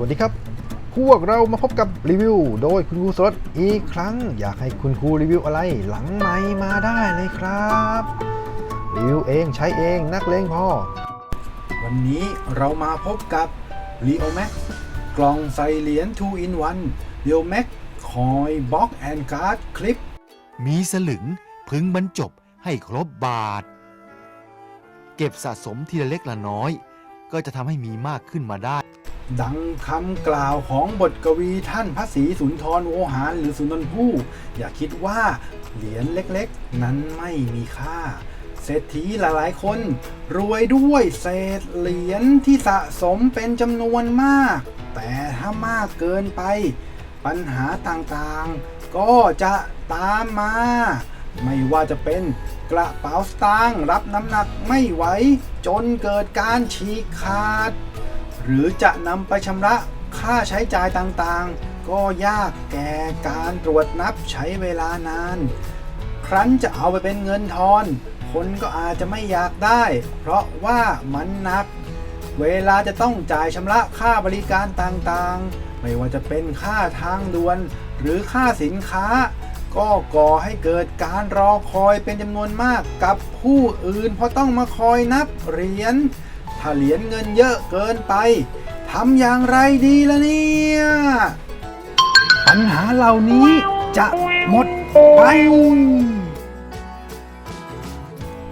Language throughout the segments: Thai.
วัสดีครับ พวกเรามาพบกับรีวิว โดยคุณครูสรสอีกครั้ง อยากให้คุณครูรีวิวอะไรหลังไมค์มาได้เลยครับ รีวิวเองใช้เองนักเลงพอ วันนี้เรามาพบกับ r e o Max กล่องใส่เหรียญ2 in 1 r e o Max คอยบ็อกแอนการ์ดคลิป มีสลึงพึงบรรจบให้ครบบาท เก็บสะสมทีละเล็กละน้อย ก็จะทำให้มีมากขึ้นมาได้ ดังคำกล่าวของบทกวีท่านพระศรีสุนทรโวหารหรือสุนทรภู่อย่าคิดว่าเหรียญเล็กๆ นั้นไม่มีค่า เศรษฐีหลายๆคน รวยด้วยเศษเหรียญที่สะสมเป็นจำนวนมาก แต่ถ้ามากเกินไป ปัญหาต่างๆ ก็จะตามมา ไม่ว่าจะเป็นกระเป๋าสตางค์รับน้ำหนักไม่ไหวจนเกิดการฉีกขาด หรือจะนำไปชำระค่าใช้จ่ายต่างๆ ก็ยากแก่การตรวจนับใช้เวลานาน ครั้นจะเอาไปเป็นเงินทอน คนก็อาจจะไม่อยากได้ เพราะว่ามันหนัก เวลาจะต้องจ่ายชำระค่าบริการต่างๆ ไม่ว่าจะเป็นค่าทางด่วน หรือค่าสินค้า ก็ก่อให้เกิดการรอคอยเป็นจำนวนมากกับผู้อื่น เพราะต้องมาคอยนับเหรียญ ถ้าเหรียญเงินเยอะเกินไปทำอย่างไรดีล่ะเนี่ย ปัญหาเหล่านี้จะหมดไป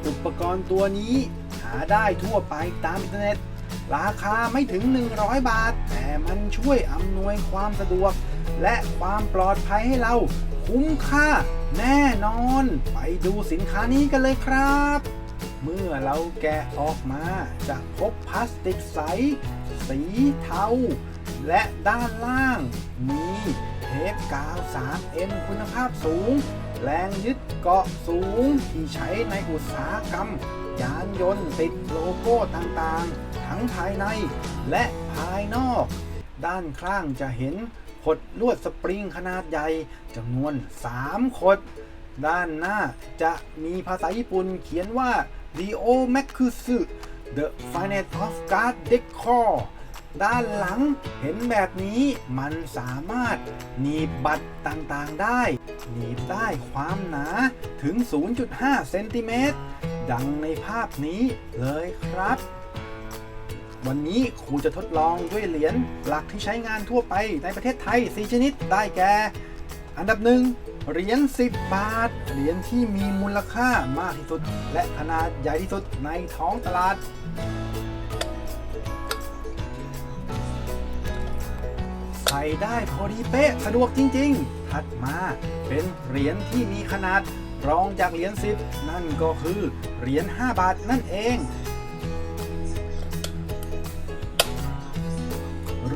อุปกรณ์ตัวนี้หาได้ทั่วไปตามอินเทอร์เน็ต ราคาไม่ถึง 100 บาท แต่มันช่วยอำนวยความสะดวก และความปลอดภัยให้เราคุ้มค่าแน่นอน ไปดูสินค้านี้กันเลยครับ เมื่อเราแกะออกมาจะพบพลาสติกใส สีเทา และด้านล่าง มีเทปกาว 3M คุณภาพสูง แรงยึดเกาะสูง ที่ใช้ในอุตสาหกรรม ยานยนต์ติดโลโก้ต่างๆ ทั้งภายในและภายนอก ด้านข้างจะเห็นขดลวดสปริงขนาดใหญ่จำนวน 3 ขด ด้านหน้าจะมีภาษาญี่ปุ่นเขียนว่า Rio Makusu The Finest of Guard Decor ด้านหลังเห็นแบบนี้มันสามารถหนีบบัตรต่างๆได้ หนีบได้ความหนาถึง 0.5 เซนติเมตร ดังในภาพนี้เลยครับ วันนี้ครูจะทดลองด้วยเหรียญหลักที่ใช้งานทั่วไปในประเทศไทย 4 ชนิดได้แก่ อันดับหนึ่งเหรียญ10 บาท เหรียญที่มีมูลค่ามากที่สุด และขนาดใหญ่ที่สุดในท้องตลาด ใส่ได้พอดีเป๊ะสะดวกจริง ๆ ถัดมาเป็นเหรียญที่มีขนาดรองจากเหรียญ10 นั่นก็คือเหรียญ5บาทนั่นเอง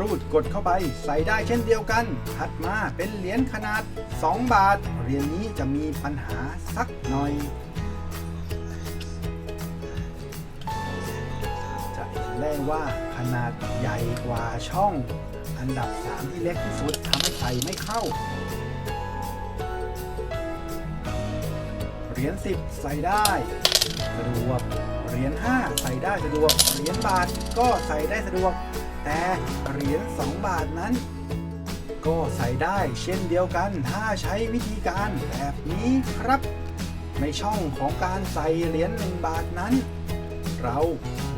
รูดกดเข้าไปใส่ได้เช่นเดียวกัน ถัดมาเป็นเหรียญขนาด 2 บาท เหรียญนี้จะมีปัญหาสักหน่อย จะเห็นได้ว่าขนาดใหญ่กว่าช่อง อันดับ 3 ที่เล็กที่สุดทำให้ใส่ไม่เข้า เหรียญ10 ใส่ได้สะดวก เหรียญ5ใส่ได้สะดวก เหรียญบาทก็ใส่ได้สะดวก แต่เหรียญ2บาทนั้น ก็ใส่ได้เช่นเดียวกัน ถ้าใช้วิธีการแบบนี้ครับ ในช่องของการใส่เหรียญ1บาทนั้น เรา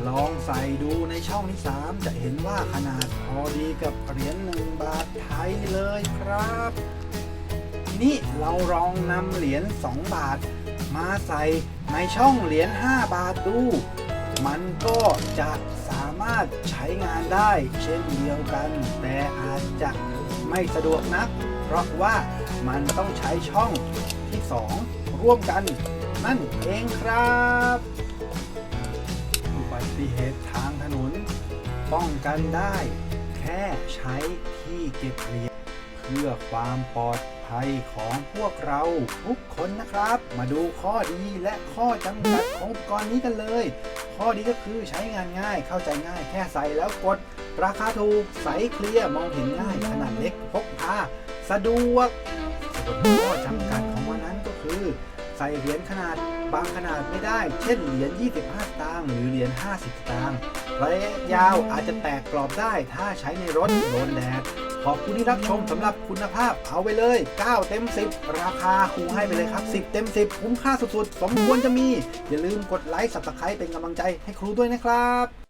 ลองใส่ดูในช่องที่ 3 จะเห็นว่าขนาดพอดีกับเหรียญ1บาทไทยเลยครับ ทีนี้เราลองนำเหรียญ2บาท มาใส่ในช่องเหรียญ5บาทดู มันก็จะามารถใช้งานได้เช่นเดียวกัน แต่อาจจะไม่สะดวกนัก เพราะว่ามันต้องใช้ช่องที่ 2 ร่วมกันนั่นเองครับอุบัติเหตุทางถนน ป้องกันได้ แค่ใช้ที่เก็บเหรียญเพื่อความปลอดภัยของพวกเราทุกคนนะครับ มาดูข้อดีและข้อจำกัดของอุปกรณ์นี้กันเลย ข้อดีก็คือใช้งานง่ายเข้าใจง่าย แค่ใส่แล้วกด ราคาถูกใสเคลียร์มองเห็นง่าย ขนาดเล็กพกพาสะดวกส่วนข้อจำกัดของมันนั้นก็คือ ใส่เหรียญขนาดบางขนาดไม่ได้ เช่นเหรียญ 25 สตางค์หรือเหรียญ 50 สตางค์ระยะยาวอาจจะแตกกรอบได้ถ้าใช้ในรถโดนแดด ขอบคุณที่รับชมสำหรับคุณภาพเอาไปเลย 9 เต็ม 10 ราคาครูให้ไปเลยครับ 10 เต็ม 10 คุ้มค่าสุดๆ สมควรจะมี อย่าลืมกดไลค์ subscribe เป็นกำลังใจให้ครูด้วยนะครับ